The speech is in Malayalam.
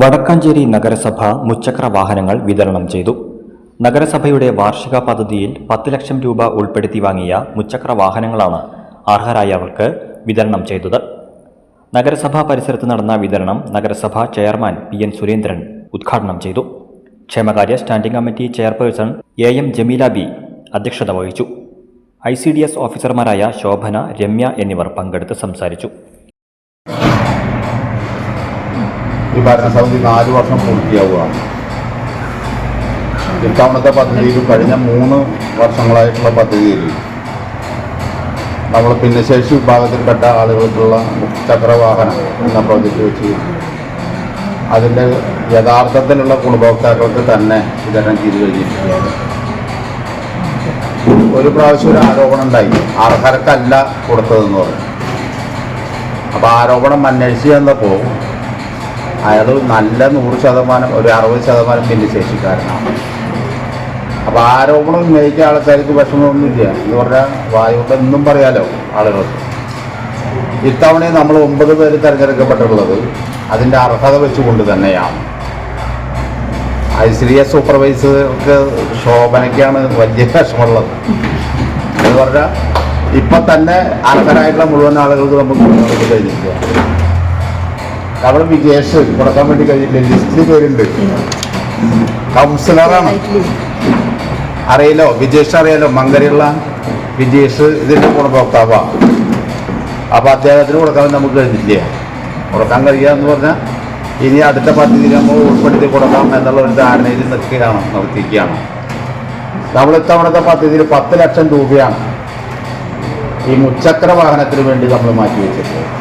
വടക്കാഞ്ചേരി നഗരസഭ മുച്ചക്ര വാഹനങ്ങൾ വിതരണം ചെയ്തു. നഗരസഭയുടെ വാർഷിക പദ്ധതിയിൽ പത്ത് ലക്ഷം രൂപ ഉൾപ്പെടുത്തി വാങ്ങിയ മുച്ചക്ര വാഹനങ്ങളാണ് അർഹരായവർക്ക് വിതരണം ചെയ്തത്. നഗരസഭാ പരിസരത്ത് നടന്ന വിതരണം നഗരസഭാ ചെയർമാൻ പി എൻ സുരേന്ദ്രൻ ഉദ്ഘാടനം ചെയ്തു. ക്ഷേമകാര്യ standing committee chairperson A M Jameela B അധ്യക്ഷത വഹിച്ചു. ഐ സി ഡി എസ് ഓഫീസർമാരായ ശോഭന രമ്യ എന്നിവർ പങ്കെടുത്ത് സംസാരിച്ചു. ഈ ഭരണസമിതി നാല് വർഷം പൂർത്തിയാവുകയാണ് ഇത്തവണത്തെ പദ്ധതിയിൽ കഴിഞ്ഞ മൂന്ന് വർഷങ്ങളായിട്ടുള്ള പദ്ധതിയിൽ. നമ്മൾ ഭിന്നശേഷി വിഭാഗത്തിൽപ്പെട്ട ആളുകൾക്കുള്ള ചക്രവാഹനം എന്ന പ്രോജക്റ്റ് വെച്ച് അതിന്റെ യഥാർത്ഥത്തിലുള്ള ഗുണഭോക്താക്കൾക്ക് തന്നെ വിതരണം ചെയ്തു കഴിഞ്ഞിട്ടുണ്ട് ഒരു പ്രാവശ്യം ഒരു ആരോപണം ഉണ്ടായി. അർഹർക്കല്ല കൊടുത്തതെന്ന് പറഞ്ഞു. അപ്പോൾ ആരോപണം അന്വേഷിച്ച് ചെന്നപ്പോൾ അയാൾ നല്ല നൂറ് ശതമാനം ഒരു അറുപത് ശതമാനം ഭിന്നശേഷിക്കാരനാണ് അപ്പോൾ ആരോപണം ഉന്നയിച്ച ആൾക്കാർക്ക് വിഷമമൊന്നുമില്ല. എന്ന് പറഞ്ഞാൽ വായുകൊണ്ട് എന്നും പറയാലോ ആളുകൾക്ക്. ഇത്തവണ നമ്മൾ ഒമ്പത് പേര് തിരഞ്ഞെടുക്കപ്പെട്ടിട്ടുള്ളത് അതിന്റെ അർഹത വെച്ചുകൊണ്ട് തന്നെയാണ്. ഐശ്വര്യ സൂപ്പർവൈസർക്ക് ശോഭനയ്ക്കാണ് വലിയ വിഷമമുള്ളത്. എന്ന് പറഞ്ഞാൽ ഇപ്പം തന്നെ അർഹരായിട്ടുള്ള മുഴുവൻ ആളുകൾക്ക് നമുക്ക് കൊടുക്കാൻ അവിടെ വിജേഷ് കൊടുക്കാൻ വേണ്ടി കഴിഞ്ഞില്ല ലിസ്റ്റിൽ പേരുണ്ട്. കൗൺസിലറാണ്. അറിയാലോ വിജേഷ് അറിയാലോ മങ്കരയുള്ള വിജേഷ് ഇതിന്റെ ഗുണഭോക്താവാണ് അപ്പൊ അദ്ദേഹത്തിന് കൊടുക്കാൻ നമുക്ക് കഴിഞ്ഞില്ല കൊടുക്കാൻ കഴിയുക എന്ന് പറഞ്ഞാൽ ഇനി അടുത്ത പദ്ധതി നമ്മൾ ഉൾപ്പെടുത്തി കൊടുക്കാം എന്നുള്ള ഒരു ധാരണയിൽ നിൽക്കുകയാണ് നിർത്തിക്കുകയാണ് നമ്മൾ ഇത്തവണത്തെ പദ്ധതിയിൽ പത്ത് ലക്ഷം രൂപയാണ് ഈ മുച്ചക്ര വാഹനത്തിന് വേണ്ടി നമ്മൾ മാറ്റി വെച്ചിട്ടുള്ളത്.